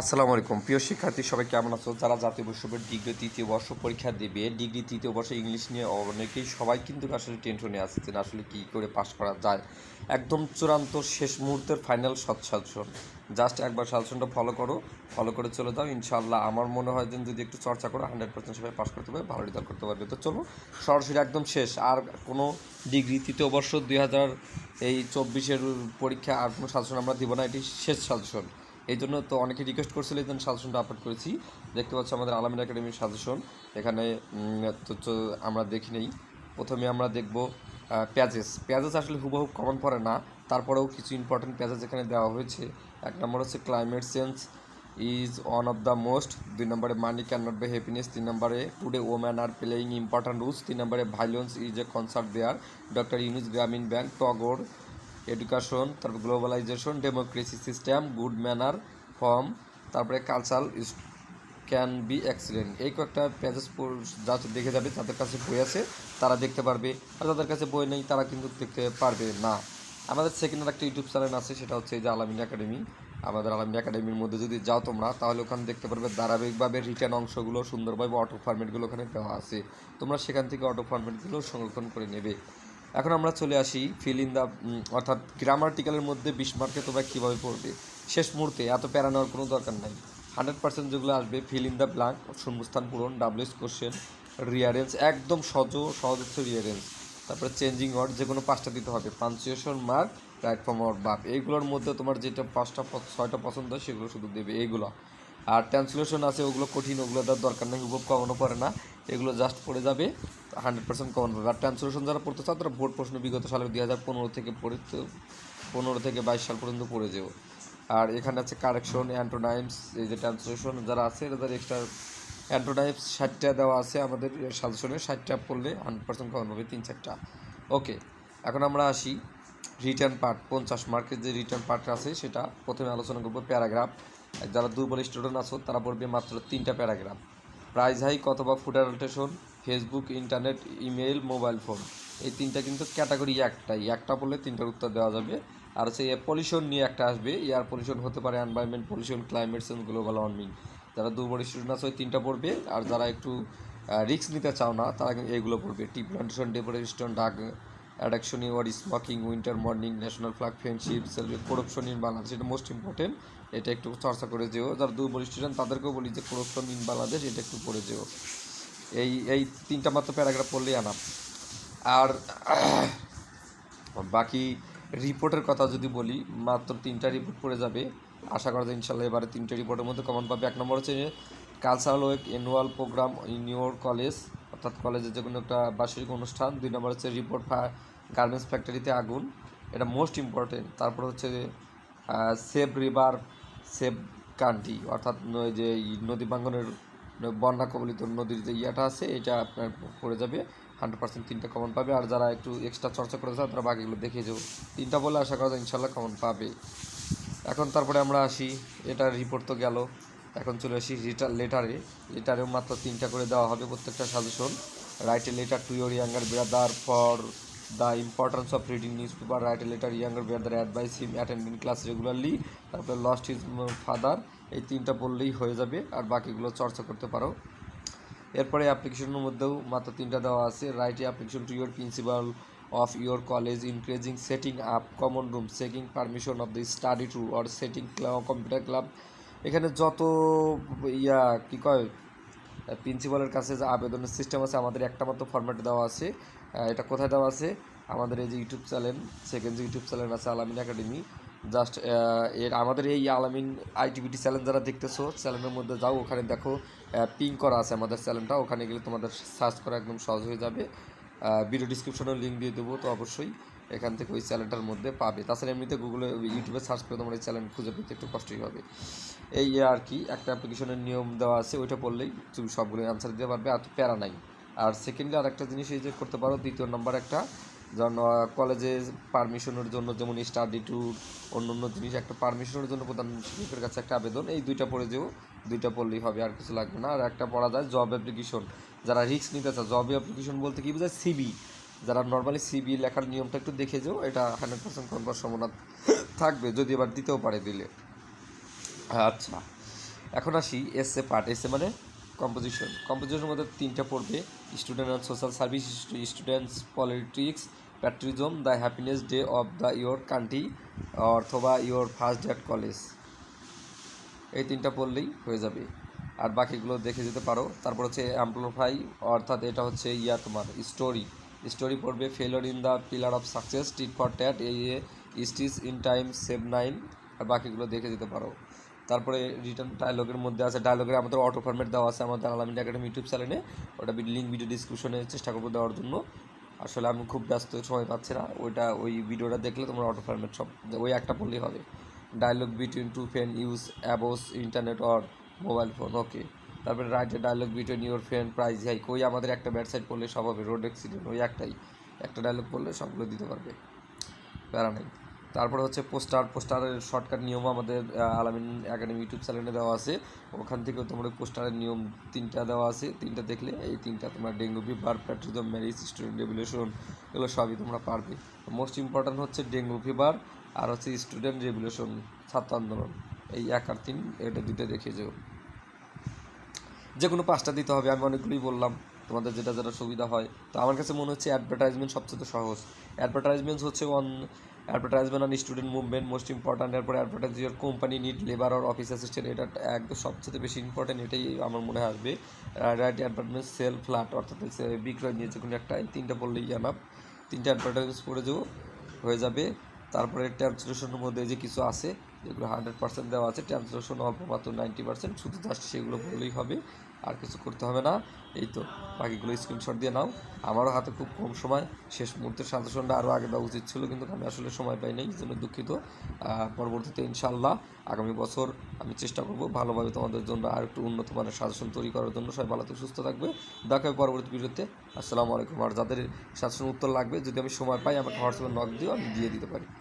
আসসালামু আলাইকুম। প্রিয় শিক্ষার্থী, সবাই কেমন আছো? যারা জাতীয় বিশ্ববিদ্যালয়ের ডিগ্রি তৃতীয় বর্ষ পরীক্ষা দেবে, ডিগ্রি তৃতীয় বর্ষে ইংলিশ নিয়ে অনেকেই সবাই কিন্তু আসলে টেনশনে আছে যে আসলে কী করে পাস করা যায়। একদম চূড়ান্ত শেষ মুহূর্তের ফাইনাল সৎ সাজেশন জাস্ট একবার সাজেশনটা ফলো করো ফলো করে চলে যাও। ইনশাল্লাহ আমার মনে হয় যে যদি একটু চর্চা করো হান্ড্রেড পার্সেন্ট সবাই পাস করতে পারবে, ভালো রেজাল্ট করতে পারবে। তো চলো, সরাসরি একদম শেষ। আর কোনো ডিগ্রি তৃতীয় বর্ষ দুই হাজার এই চব্বিশের পরীক্ষা আর কোনো সাজেশন আমরা দিব না, এটি শেষ সাজেশন এই জন্য তো অনেকে রিকোয়েস্ট করছিল, এই জন্য সাজেশনটা আপলোড করেছি। দেখতে পাচ্ছ আমাদের আলামিন একাডেমির সাজেশন এখানে তো আমরা দেখি নেই। প্রথমে আমরা দেখব প্যাজেস। প্যাজেস আসলে হুবহু কমন পড়ে না। তারপরেও কিছু ইম্পর্টেন্ট প্যাজেস এখানে দেওয়া হয়েছে। এক নম্বর হচ্ছে climate change is one of the most দুই নম্বরে money can not be happiness তিন নম্বরে today woman are playing important rules তিন নম্বরে violence is a concert there doctor Yunus Grameen bank, টগর। এডুকেশন, তারপর globalization, democracy system, good manner, form, তারপরে cultural can be excellent. এই কয়েকটা প্যাজেস যা দেখে যাবে যাদের কাছে বই আছে, তারা দেখতে পারবে। আর যাদের কাছে বই নেই, তারা কিন্তু দেখতে পারবে না। আমাদের সেকেন্ড একটা ইউটিউব চ্যানেল আছে, সেটা হচ্ছে যে আলামিন একাডেমি। আমাদের আলামিন একাডেমির মধ্যে যদি যাও তোমরা, তাহলে ওখানে দেখতে পারবে ধারাবাহিকভাবে রিটার্ন অংশগুলো, সুন্দরভাবে অটো ফরম্যাটগুলো ওখানে দেওয়া আছে। তোমরা সেখান থেকে অটো ফরম্যাটগুলো সংরক্ষণ করে নেবে। এখন আমরা চলে আসি ফিল ইন দ্য অর্থাৎ গ্রামার্টিক্যালের মধ্যে বিশ মার্কে তোমরা কীভাবে পড়বে? শেষ মুহূর্তে এত প্যারা নেওয়ার কোনো দরকার নাই। হান্ড্রেড পার্সেন্ট যেগুলো আসবে ফিল ইন দ্য ব্ল্যাঙ্ক শূন্যস্থান পূরণ ডাব্লিউএস কোশ্চেন রিয়ারেন্স একদম সহজ সহজ হচ্ছে রিয়ারেন্স তারপরে চেঞ্জিং ওয়ার্ড যে কোনো পাঁচটা দিতে হবে। Punctuation mark right form word বাপ এইগুলোর মধ্যে তোমার যেটা পাঁচটা ছয়টা পছন্দ হয়, সেগুলো শুধু দেবে এইগুলো। আর ট্রান্সলেশন আছে, ওগুলো কঠিন, ওগুলো তার দরকার নেই উপভ কমানো পড়ে না। এগুলো জাস্ট পড়ে যাবে। হান্ড্রেড পার্সেন্ট কমন পাবে আর ট্রান্সলেশন যারা পড়তে চাও, তারা বোর্ড প্রশ্ন বিগত সালের দুই হাজার পনেরো থেকে পড়ে পনেরো থেকে বাইশ সাল পর্যন্ত পড়ে যেও। আর এখানে আছে কারেকশন অ্যান্টোনাইমস এই যে ট্রান্সলেশন যারা আছে এদের এক্সট্রা অ্যান্টোনাইমস ষাটটা দেওয়া আছে আমাদের সাজেশনে ষাটটা পড়লে হান্ড্রেড পার্সেন্ট কমন হবে, তিন চারটা। ওকে এখন আমরা আসি রিটার্ন পার্ট পঞ্চাশ মার্কের যে রিটার্ন পার্ট আছে, সেটা প্রথমে আলোচনা করব প্যারাগ্রাফ। যারা দুর্বল স্টুডেন্ট আছো, তারা পড়বে মাত্র তিনটা প্যারাগ্রাফ। প্রাইজ হাইক অথবা food adulteration Facebook internet email mobile phone এই তিনটা কিন্তু ক্যাটাগরি একটাই। একটা পড়লে তিনটার উত্তর দেওয়া যাবে। আর হচ্ছে এয়ার পলিউশন নিয়ে একটা আসবে। এয়ার পলিউশন হতে পারে environment pollution climate change global warming যারা দুর্বল স্টুডেন্ট আছে, ওই তিনটা পড়বে। আর যারা একটু রিস্ক নিতে চাও না, তারা কিন্তু এইগুলো পড়বে। Tea plantation deforestation drug addiction your smoking winter morning national flag friendship corruption in Bangladesh এটা মোস্ট ইম্পর্টেন্ট এটা একটু চর্চা করে যেও। যারা দুর্বল স্টুডেন্ট তাদেরকেও বলি যে করপশন ইন বাংলাদেশ এটা একটু পড়ে যেও। এই এই তিনটা মাত্র প্যারাগ্রাফ পড়লেই আনাম আর, বাকি রিপোর্টের কথা যদি বলি, মাত্র তিনটা রিপোর্ট পড়ে যাবে। আশা করা যায় ইনশাল্লাহ এবারে তিনটে রিপোর্টের মধ্যে কমন পাবে। এক নম্বর হচ্ছে cultural week annual programme in your college অর্থাৎ কলেজের যে কোনো একটা বার্ষিক অনুষ্ঠান। দুই নম্বর হচ্ছে রিপোর্ট গার্মেন্টস ফ্যাক্টরিতে আগুন, এটা মোস্ট ইম্পর্টেন্ট তারপর হচ্ছে সেভ রিভার সেভ কান্ট্রি অর্থাৎ যে নদী বাঙ্গনের বন্যা কবলিত নদীর যে ইয়েটা আছে, এটা আপনার পড়ে যাবে হান্ড্রেড পার্সেন্ট তিনটা কমন পাবে। আর যারা একটু এক্সট্রা চর্চা করে চাও তারা বাকিগুলো দেখে যাও। তিনটা বলে আশা করা যায় ইনশাল্লাহ কমন পাবে। এখন তারপরে আমরা আসি, এটার রিপোর্ট তো গেল। এখন চলে আসি রিটার লেটারে লেটারেও মাত্র তিনটা করে দেওয়া হবে প্রত্যেকটা suggestion write a letter to your younger brother for the importance of reading newspaper write a letter younger brother advise him attending class regularly তারপরে লস্ট হিজ ফাদার এই তিনটা বললেই হয়ে যাবে, আর বাকিগুলো চর্চা করতে পারো। এরপরে অ্যাপ্লিকেশনের মধ্যেও মাত্র তিনটা দেওয়া আছে। Write application to your principal of your college increasing setting up common room checking permission of the study tour or setting computer club এখানে যত ইয়া, কি কয় প্রিন্সিপালের কাছে যে আবেদনের সিস্টেম আছে, আমাদের একটা মাত্র ফরম্যাটে দেওয়া আছে। এটা কোথায় দেওয়া আছে? আমাদের এই যে ইউটিউব চ্যানেল সেকেন্ড যে ইউটিউব চ্যানেল আছে আলামিন একাডেমি জাস্ট এর আমাদের এই আলামিন আইটিভিটি চ্যানেল যারা দেখতেছো চ্যানেলের মধ্যে যাও, ওখানে দেখো পিং করা আছে আমাদের চ্যানেলটা ওখানে গেলে তোমাদের সার্চ করা একদম সহজ হয়ে যাবে। ভিডিও ডিসক্রিপশনেও লিঙ্ক দিয়ে দেবো, তো অবশ্যই এখান থেকে ওই চ্যানেলটার মধ্যে পাবে। তাছাড়া এমনিতে গুগলে ইউটিউবে সার্চ করে তোমার এই চ্যানেল খুঁজে পেতে একটু কষ্টই হবে। এই আর কি, একটা অ্যাপ্লিকেশনের নিয়ম দেওয়া আছে, ওইটা পড়লেই তুমি সবগুলো অ্যান্সার দিতে পারবে, আর প্যারা নাই। আর সেকেন্ডলি আর একটা জিনিস এই যে করতে পারো, দ্বিতীয় নম্বর একটা যেমন কলেজে পারমিশনের জন্য যেমন স্টাডি ট্যুর অন্য অন্য জিনিস, একটা পারমিশনের জন্য প্রধান শিক্ষকের কাছে একটা আবেদন, এই দুইটা পড়ে যেও, দুইটা পড়লেই হবে, আর কিছু লাগবে না। আর একটা পড়া যায় জব অ্যাপ্লিকেশন যারা রিস্ক নিতে চায় জব অ্যাপ্লিকেশন বলতে কি বোঝায়? সিবি যারা নর্মালি সিবি লেখার নিয়মটা একটু দেখে যাও, এটা হান্ড্রেড পার্সেন্ট কনভার সম্ভাবনা থাকবে, যদি এবার দিতেও পারে দিলে। আচ্ছা এখন আসি এসএ পার্ট এসএ মানে কম্পোজিশন কম্পোজিশনের মধ্যে তিনটা পড়বে student and social service students politics patriotism the happiness day of the your country অথবা ইয়োর ফার্স্ট ডে কলেজ এই তিনটা পড়লেই হয়ে যাবে। আর বাকিগুলো দেখে যেতে পারো। তারপর হচ্ছে অ্যাম্পলিফাই অর্থাৎ এটা হচ্ছে ইয়া তোমার স্টোরি স্টোরি পড়বে failure in the pillar of success tit for tat এই stitch in time save nine আর বাকিগুলো দেখে যেতে পারো। তারপরে রিটার্ন ডায়লগের মধ্যে আছে। ডায়লগের আমাদের অটো ফরম্যাট দেওয়া আছে আমাদের আলামিন একাডেমি ইউটিউব চ্যানেলে ওটা লিঙ্ক ভিডিও ডিসক্রিপশনে চেষ্টা করব দেওয়ার জন্য। আসলে আমি খুব ব্যস্ত, সময় পাচ্ছি না। ওইটা, ওই ভিডিওটা দেখলে তোমার অটো ফর্মেট সব ওই একটা বললেই হবে। Dialogue between two friend use abuse internet or mobile phone okay তারপরে রাইটে dialogue between your friend price hike ওই আমাদের একটা ব্যাটসাইড পড়লে সব হবে রোড অ্যাক্সিডেন্ট ওই একটাই। একটা ডায়লগ পড়লে সবগুলো দিতে পারবে। প্যারা নেই। তারপরে হচ্ছে পোস্টার, পোস্টারের শর্টকাট নিয়ম আমাদের আলামিন একাডেমি ইউটিউব চ্যানেলে দেওয়া আছে। ওখান থেকেও তোমার পোস্টারের নিয়ম তিনটা দেওয়া আছে। তিনটা দেখলে এই তিনটা তোমার dengue fever patriotism marriage student regulation এগুলো সবই তোমরা পারবে। মোস্ট ইম্পর্ট্যান্ট হচ্ছে ডেঙ্গু ফিভার আর হচ্ছে স্টুডেন্ট রেগুলেশন ছাত্র আন্দোলন। এই এক আর তিন এটা দুটো দেখে যাও। যে কোনো পাঁচটা দিতে হবে, আমি অনেকগুলোই বললাম। তোমাদের যেটা যেটা সুবিধা হয়। তো আমার কাছে মনে হচ্ছে অ্যাডভার্টাইজমেন্ট সবচেয়ে সহজ। অ্যাডভার্টাইজমেন্ট হচ্ছে on advertisement on student movement most important এরপরে advertise your company need labour or office assistant এটা একদম সবচেয়ে বেশি ইম্পর্ট্যান্ট এটাই আমার মনে আসবে। রাইট অ্যাডভার্টাইজমেন্ট সেল ফ্ল্যাট অর্থাৎ বিক্রয় নিয়ে যে কোনো একটা, এই তিনটা বললেই জানাব তিনটা অ্যাডভার্টাইজমেন্ট করে যাব, হয়ে যাবে। তারপরে ট্রান্সলেশনের মধ্যে যে কিছু আছে যেগুলো হান্ড্রেড পার্সেন্ট দেওয়া আছে। ট্রান্সলেশন অল্প মাত্র নাইনটি পার্সেন্ট শুধু জাস্ট সেগুলো বললেই হবে, আর কিছু করতে হবে না। এই তো, বাকিগুলো স্ক্রিনশট দিয়ে নাও। আমারও হাতে খুব কম সময়। শেষ মুহূর্তে সাজেশনটা আরও আগে দেওয়া উচিত ছিল, কিন্তু আমি আসলে সময় পাই নাই, এই জন্য দুঃখিত। পরবর্তীতে ইনশাল্লাহ আগামী বছর আমি চেষ্টা করব ভালোভাবে তোমাদের জন্য আর একটু উন্নত মানের সাজেশন তৈরি করার জন্য। সবাই ভালো সুস্থ থাকবে। দেখা হবে পরবর্তী ভিডিওতে। আসসালামু আলাইকুম। আর যাদের সাজেশন উত্তর লাগবে, যদি আমি সময় পাই, আমাকে হোয়াটসঅ্যাপে নক দিও, আমি দিয়ে দিতে পারি।